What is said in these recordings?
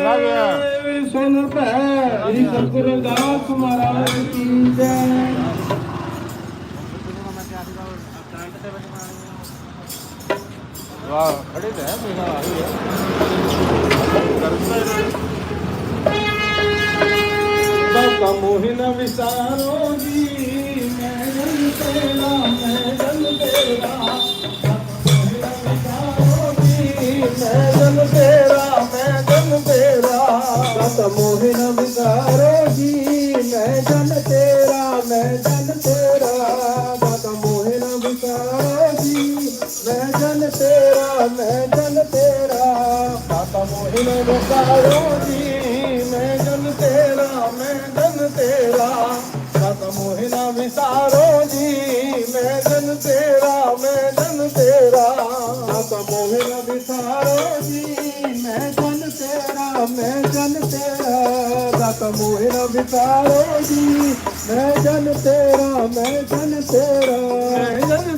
ਚਲਾ ਗਿਆ ਸੁਨ ਭੈ ਸਤਿਗੁਰੂ ਮਹਾਰਾਜ ਕੀ ਜੈ। ਵਾਹ ਖੜੇ ਤੇ ਮੇਰਾ ਆ। ਰਹੀ ਹੈ ਬਾਬਾ ਮੋਹਿਨ ਵਿਸਾਰੋ ਜੀ ਮੈਂ ਜਨ ਤੇਰਾ ਮੈਂ ਜਨ ਤੇਰਾ। ਮੈਂ ਜਨ ਤੇਰਾ। ਮੋਹਿਨ ਜੀ, ਮੈਂ ਜਨ ਤੇਰਾ, ਮੈਂ ਜਨ ਤੇਰਾ ਬਾਬਾ ਮੋਹਿਨ ਵਿਸਾਰੋ ਜੀ। ਮੈਂ ਜਨ ਤੇਰਾ, ਮੈਂ ਜਨ ਤੇਰਾ ਬਾਬਾ ਮੋਹਿਨ ਵਿਸਾਰੋ ਜੀ। ਮੈਂ ਜਨ ਤੇਰਾ, ਮੈਂ ਜਨ ਤੇਰਾ ਬਾਬਾ ਮੋਹਿਨ ਵਿਸਾਰੋ ਜੀ। ਮੈਂ ਜਨ ਤੇਰਾ ਤੇਰਾ ਬਾਬਾ ਜੀ ਮੈਂ ਜਨ ਤੇਰਾ ਮੈਂ ਜਨ ਤੇਰਾ। ਮੈਂ ਜਨ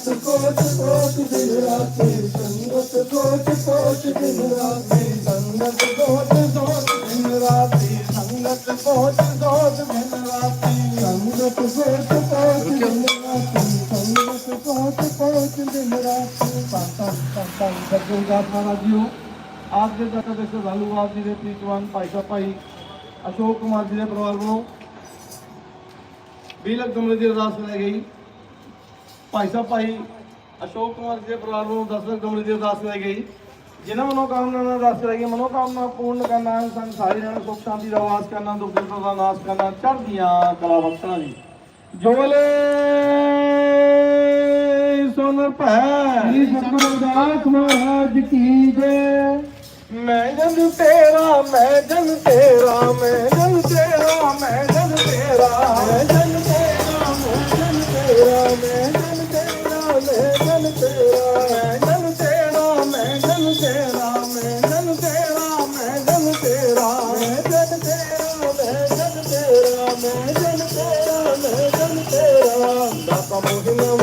ਕੋਚ ਕੋਚ ਦਿਨ ਰਾਤੀ ਸੰਗਤ ਕੋਚ ਕੋਚ ਦਿਨ ਰਾਤੀ ਪਾਤਾ ਸਤਿਗੁਰੂ ਮਹਾਰਾਜ ਜੀਓ ਆਪ ਦੇ ਜਗਤ ਜੀ ਦੇ ਪ੍ਰੀਤਵਾਨ ਭਾਈ ਸਾਹਿਬ, ਭਾਈ ਅਸ਼ੋਕ ਕੁਮਾਰ ਜੀ ਦੇ ਪਰਿਵਾਰ ਵੱਲੋਂ 20 ਲੱਖ ਗਮਲੇ ਦੀ ਅਰਦਾਸ ਲੈ ਗਈ। ਭਾਈ ਸਾਹਿਬ, ਭਾਈ ਅਸ਼ੋਕ ਕੁਮਾਰ ਜੀ ਦੇ ਪਰਿਵਾਰ ਵੱਲੋਂ 10 ਲੱਖ ਗਮਲੇ ਦੀ ਅਰਦਾਸ ਲੈ ਗਈ। ਜਿਨ੍ਹਾਂ ਮਨੋਕਾਮਨਾ ਨਾਲ ਅਰਦਾਸ ਲੈ ਗਈ ਮਨੋਕਾਮਨਾ ਪੂਰਨ ਕਰਨਾ ਸੰਸਾਰੀ ਨਾਲ ਸੁਖ, ਸ਼ਾਂਤੀ ਦਾ ਵਾਸ ਕਰਨਾ ਦੁੱਖ ਦਰਦ ਦਾ ਨਾਸ਼ ਕਰਨਾ, ਚੜ੍ਹਦੀਆਂ ਕਲਾ ਬਖਸ਼ਣਾ ਜੀ ਜੋਲੇ ਸੁਨ ਭੈ। ਜੀ ਸਤਿਗੁਰੂ ਰਵਿਦਾਸ ਮਹਾਰਾਜ ਕੀ ਜੈ। ਮੈਂ ਜਨ ਤੇਰਾ ਮੈਂ ਜਨ ਤੇਰਾ ਮੈਂ ਜਨ ਤੇਰਾ ਮੈਂ ਜਨ ਤੇਰਾ। ਮੈਂ ਜਨ ਤੇਰਾ ਮੈਂ ਜਨ ਤੇਰਾ ਮੈਂ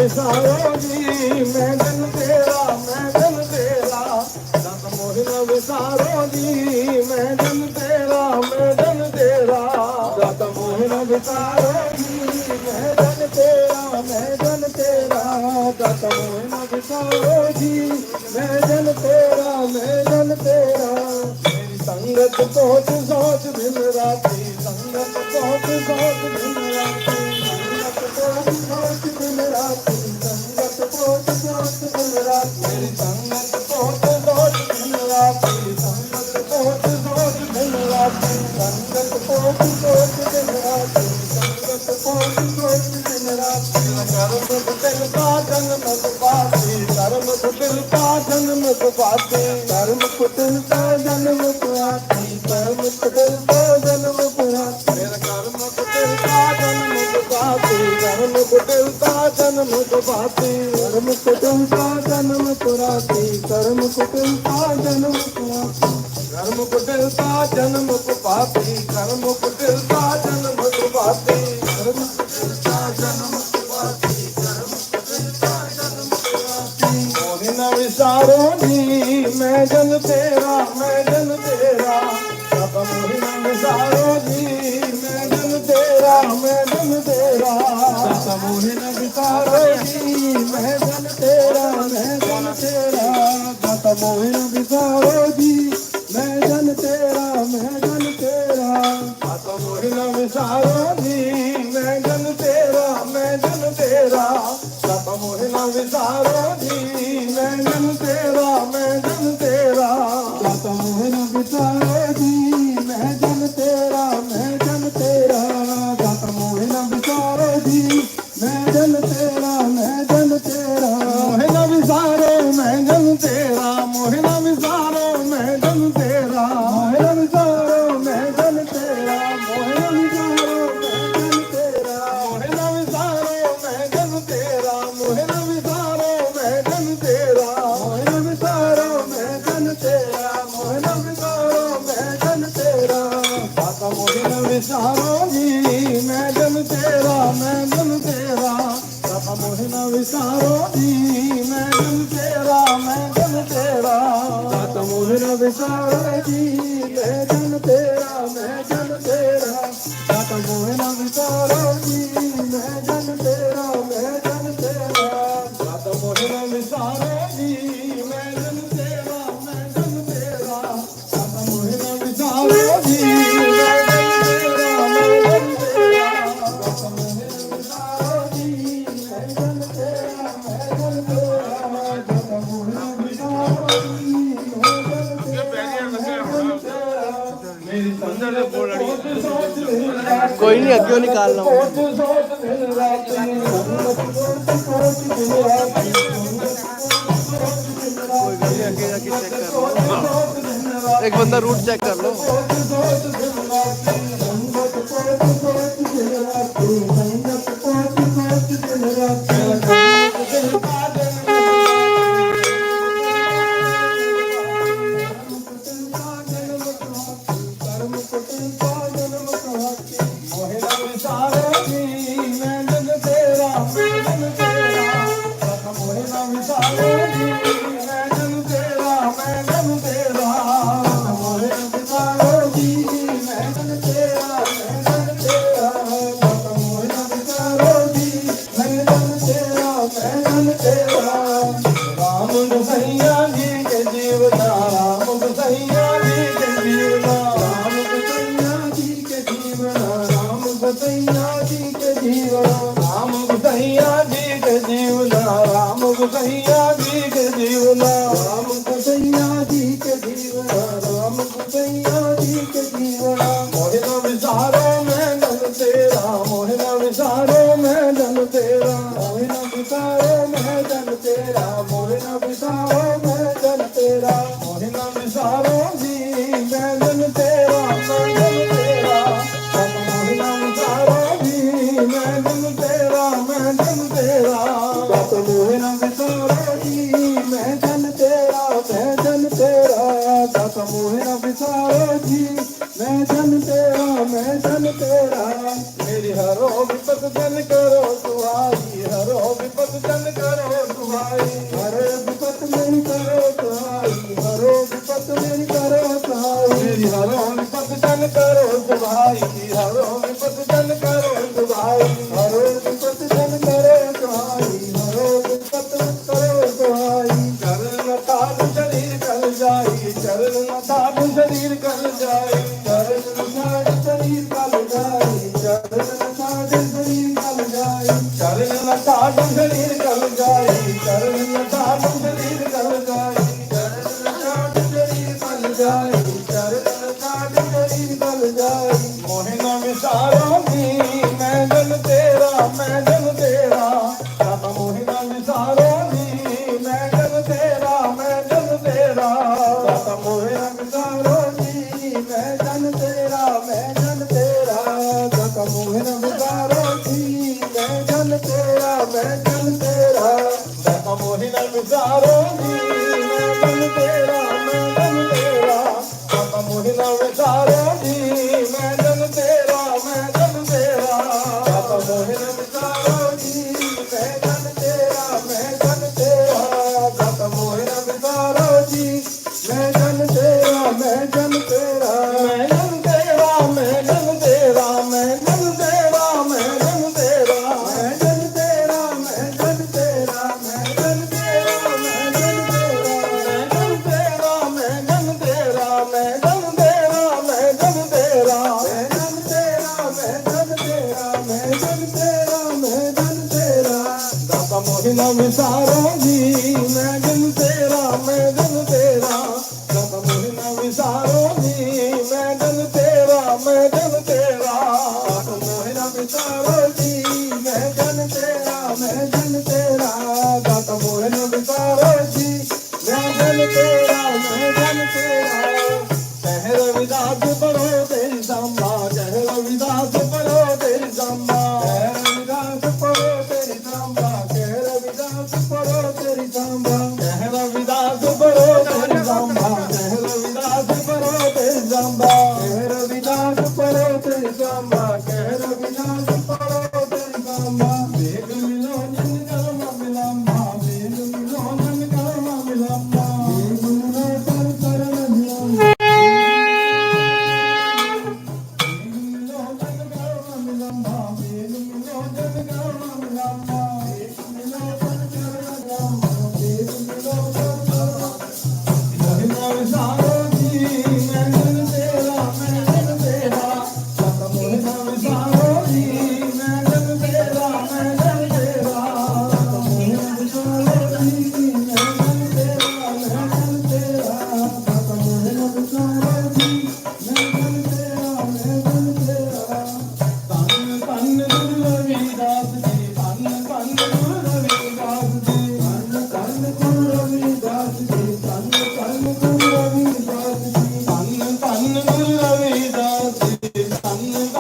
ਵਿਸਾਰੋ ਜੀ ਮੈਂ ਜਨ ਤੇਰਾ ਮੈਂ ਜਨ ਤੇਰਾ ਦੰਦ ਮੋਹਿਨਾ ਵਿਸਾਰੋ ਜੀ ਮੈਂ ਜਨ ਤੇਰਾ ਮੈਂ ਜਨ ਤੇਰਾ ਦੰਦ ਮੋਹਿਨਾ ਵਿਸਾਰੋ ਜੀ ਮੈਂ ਜਨ ਤੇਰਾ ਮੈਂ ਜਨ ਤੇਰਾ ਦੰਦ ਮੋਹਿਨਾ ਵਿਸਾਰੋ ਜੀ ਮੈਂ ਜਨ ਤੇਰਾ ਮੈਂ ਜਨ ਤੇਰਾ ਮੇਰੀ ਸੰਗਤ ਪਹੁੰਚ ਸੋਚ ਦਿਨ ਰਾਤੀ ਸੰਗਤ ਪਹੁੰਚ ਸੋਚ ਦਿਨ ਰਾਤੀ ਸੰਗਤ ਪਹੁੰਚ ਸੋਚ ਦਿਨ ਰਾਤੀ जन्म ਵਿਸਾਰੋ ਜੀ ਮੈਂ ਜਨ ਤੇਰਾ ਕੋਈ ਨਹੀਂ ਅੱਗੇ ਨਿਕਾਲ ਲਵਾਂ ਕੋਈ ਗੱਲ ਨਹੀਂ ਅੱਗੇ ਜਾ ਕੇ ਚੈੱਕ ਕਰ ਲਓ। ਇੱਕ ਬੰਦਾ ਰੂਟ ਚੈੱਕ ਕਰ ਲਓ। ਸਮੂਹ ਨਾ ਵਿਸਾਰੋ ਜੀ। ਮੈਂ ਜਨ ਤੇਰਾ, ਮੈਂ ਜਨ ਤੇਰਾ। ਮੇਰੀ ਹਰੋ ਵਿਪਤ ਜਨ ਕਰੋ, ਸੁਹਾਈ ਹਰੋ ਵਿਪਤ ਜਨ ਕਰੋ। तेरा मैं जन तेरा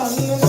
Hallelujah.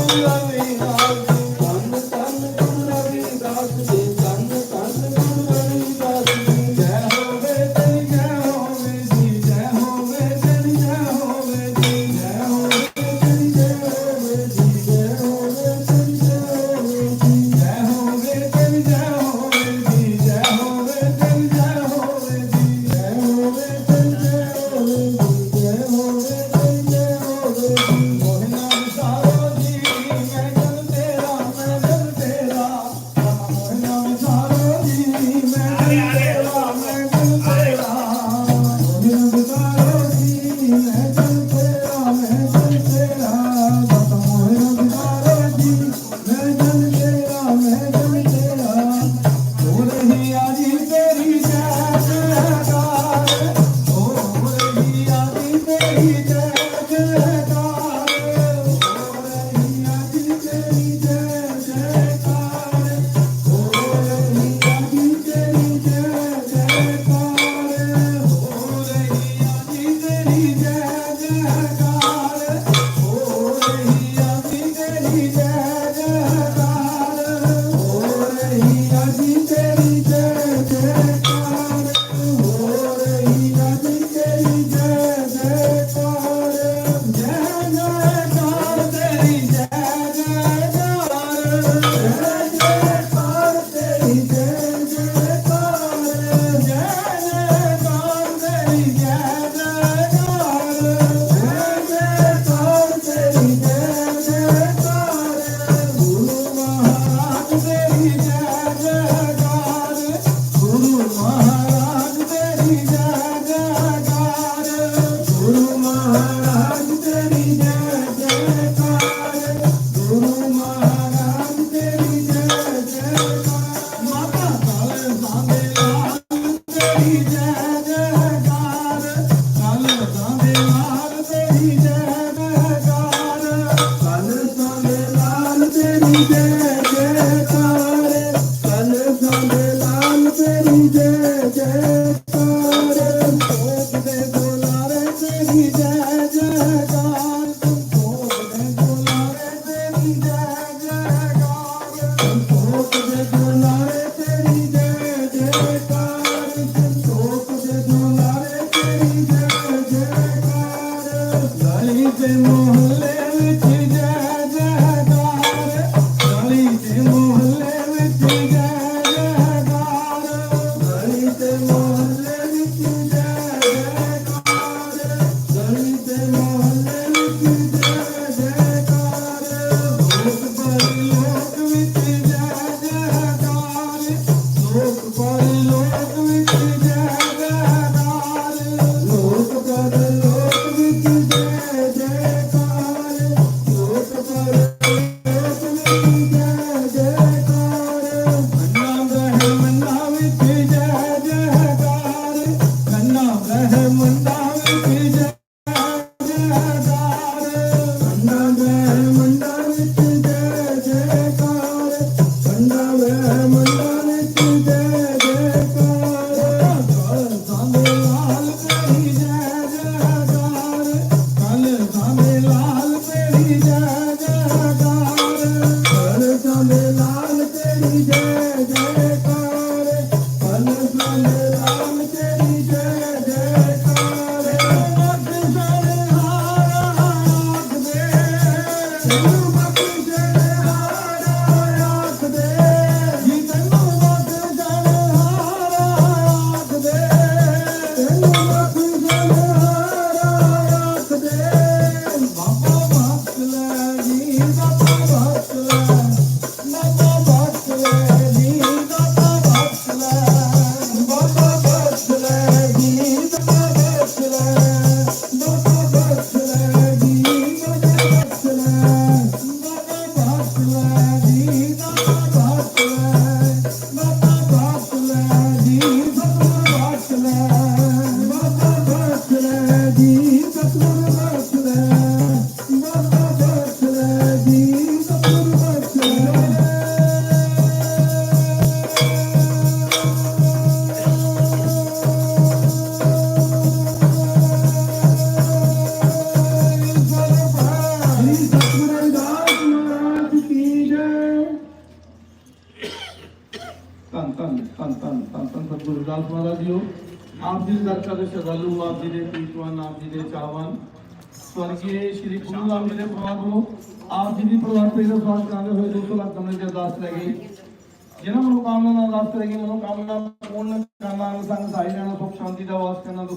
मोहल्ले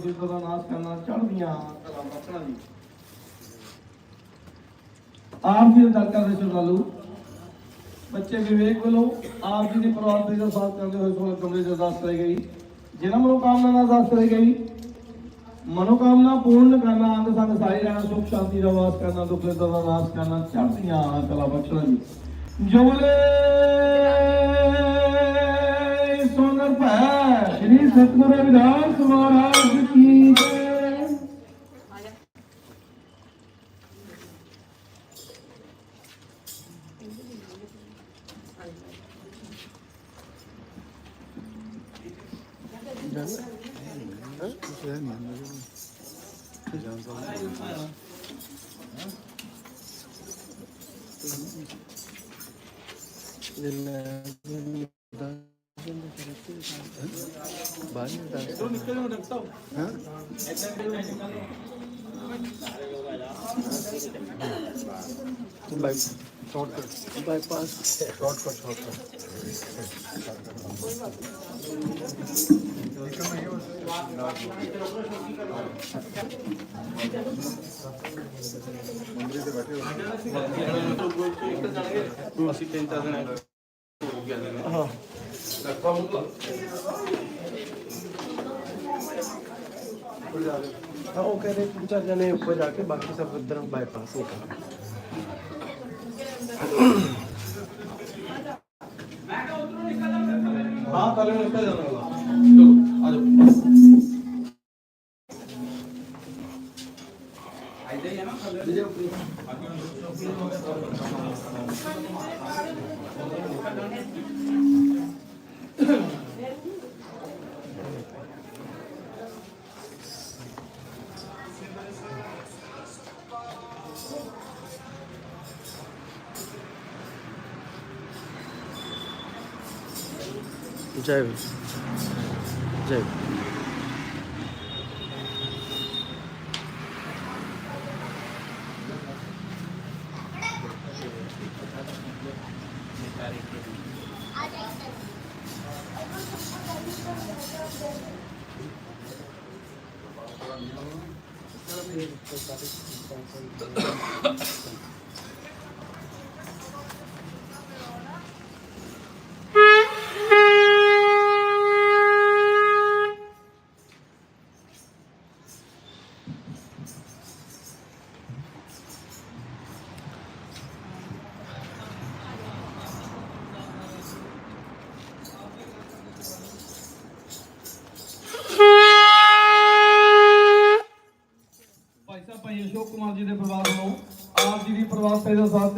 ਵਾਸ ਦਾ ਨਾਸ਼ ਕਰਨਾ ਚੜ੍ਹਦੀਆਂ ਕਲਾ ਬਖਸ਼ਣਾ ਜੀ। ਆਪ ਜੀ ਦੇ ਦਰਕਾਰ ਸ਼ਰਧਾਲੂ, ਬੱਚੇ ਵਿਵੇਕ ਵੱਲੋਂ ਆਪ ਜੀ ਦੇ ਪਰਿਵਾਰ ਦੇ ਸਾਥ ਕਰਦੇ ਹੋਏ ਸੋਲ ਕਮਰੇ ਦੀ ਅਰਦਾਸ ਕਰੀ ਗਈ। ਜਿਹਨਾਂ ਮਨੋਕਾਮਨਾ ਨਾਲ ਅਰਦਾਸ ਕਰੀ ਗਈ। ਮਨੋਕਾਮਨਾ ਪੂਰਨ ਕਰਨਾ, ਅੰਗ ਸੰਗ ਸਾਰੇ ਰਹਿਣਾ, ਸੁਖ ਸ਼ਾਂਤੀ ਦਾ ਵਾਸ ਕਰਨਾ, ਦੁੱਖ ਦਾ ਨਾਸ਼ ਕਰਨਾ, ਚੜ੍ਹਦੀਆਂ, ਕਲਾ ਬਖਸ਼ਣਾ ਜੀ। ਜੋਲੇ ਸੋਨਰ ਭੈ ਸ੍ਰੀ ਸਤਿਗੁਰੂ ਰਵਿਦਾਸ ਮਹਾਰਾਜ ਕੀ ਬਾਹਰ ਨਹੀਂ ਇਧਰੋਂ ਨਿਕਲ ਜਾਓ ਡਾਕਟਰ ਸਾਹਿਬ ਹਾਂ। ਤੂੰ ਬਾਈ ਸ਼ਾਰਟਕਟ ਬਾਈਪਾਸ ਸ਼ਾਰਟਕਟ ਸ਼ਾਰਟਕਟ ਅਸੀਂ ਤਿੰਨ ਚਾਰ ਦਿਨ ਹੋ ਗਿਆ ਹਾਂ ਲੱਗਦਾ ਹੋਊਗਾ वो कह रहे तीन चार जने ऊपर जाके बाकी सब उधर बाईपास निकाल Thank you. जय ਭਾਈ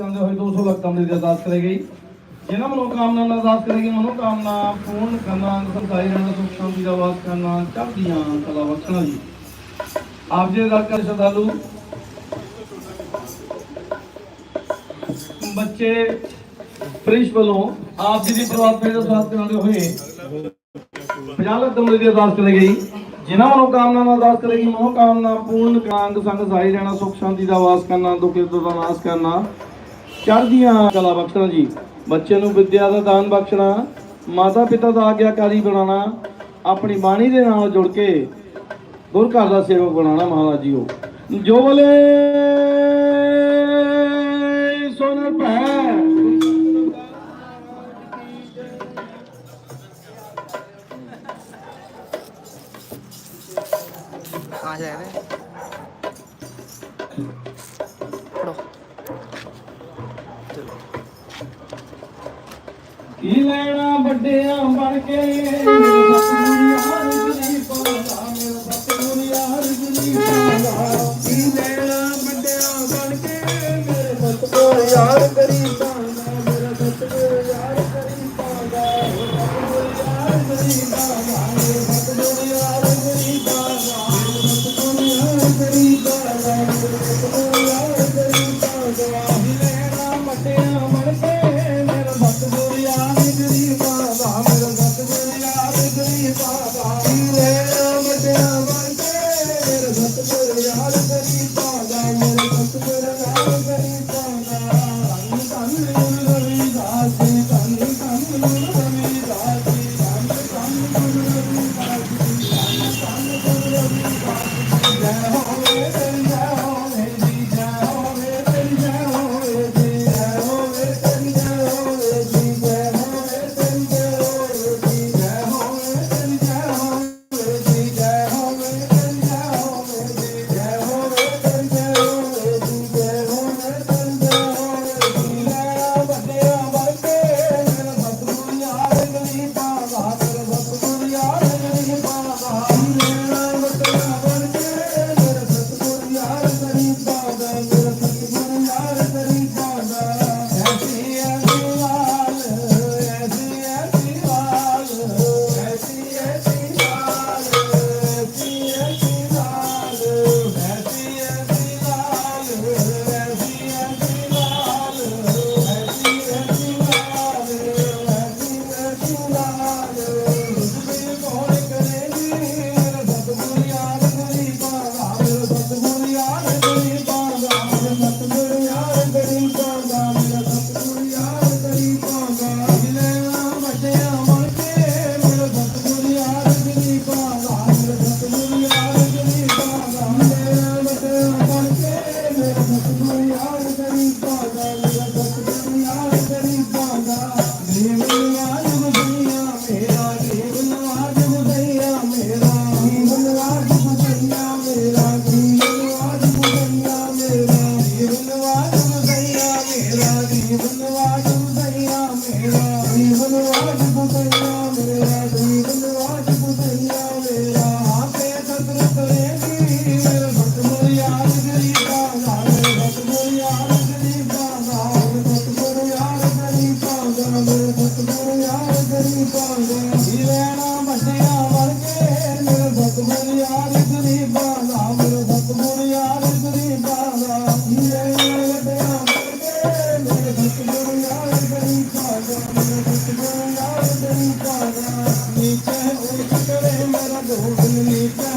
ਤੇ ਦਾ ਹੋਏ 200 ਲੱਖ ਕਮਰੇ ਦੀ ਅਰਦਾਸ ਕਰੀ ਗਈ ਜਿਹਨਾਂ ਮਨੋਕਾਮਨਾ ਨਾਲ ਅਰਦਾਸ ਕਰੇਗੀ, ਮਨੋਕਾਮਨਾ ਪੂਰਨ ਕਰਨਾ, ਅੰਗ ਰਹਿਣਾ, ਸੁਖ ਸ਼ਾਂਤੀ ਦਾ ਵਾਸ ਕਰਨਾ, ਚੜ੍ਹਦੀਆਂ ਕਲਾ ਬਖਸ਼ਣਾ ਜੀ। ਆਪ ਜੀ ਦੇ ਕਰ ਸ਼ਰਧਾਲੂ। ਬੱਚੇ ਪ੍ਰਿੰਸ ਵੱਲੋਂ ਆਪ ਜੀ ਦੀ ਪਰਿਵਾਰ ਤੇ ਦਾ ਸਾਥ ਕਰਦੇ ਹੋਏ 50 ਲੱਖ ਕਮਰੇ ਦੀ ਅਰਦਾਸ ਕਰੀ ਗਈ ਜਿਨ੍ਹਾਂ ਮਨੋਕਾਮਨਾ ਨਾਲ ਅਰਦਾਸ ਕਰੇਗੀ, ਮਨੋਕਾਮਨਾ ਪੂਰਨ ਕਾਂਗ ਸੰਗ ਸਾਈ ਰਹਿਣਾ, ਸੁਖ ਸ਼ਾਂਤੀ ਦਾ ਵਾਸ ਕਰਨਾ ਦੁੱਖ ਦਾ ਨਾਸ਼ ਕਰਨਾ। ਚੜ੍ਹਦੀਆਂ ਕਲਾ ਬਖਸ਼ਣਾ ਜੀ। ਬੱਚੇ ਨੂੰ ਵਿਦਿਆ ਦਾ ਦਾਨ ਬਖਸ਼ਣਾ ਮਾਤਾ ਪਿਤਾ ਦਾ ਆਗਿਆਕਾਰੀ ਬਣਾਉਣਾ, ਆਪਣੀ ਬਾਣੀ ਦੇ ਨਾਲ ਜੁੜ ਕੇ ਗੁਰ ਘਰ ਦਾ ਸੇਵਕ ਬਣਾਉਣਾ ਮਹਾਰਾਜ ਜੀ ਉਹ। ਜੋ ਬੋਲੇ ਸੋਨਰ ਭੈ। ਲੈਣਾ ਵੱਡਿਆਂ ਬਣ ਕੇ Vamos. for the Thank you.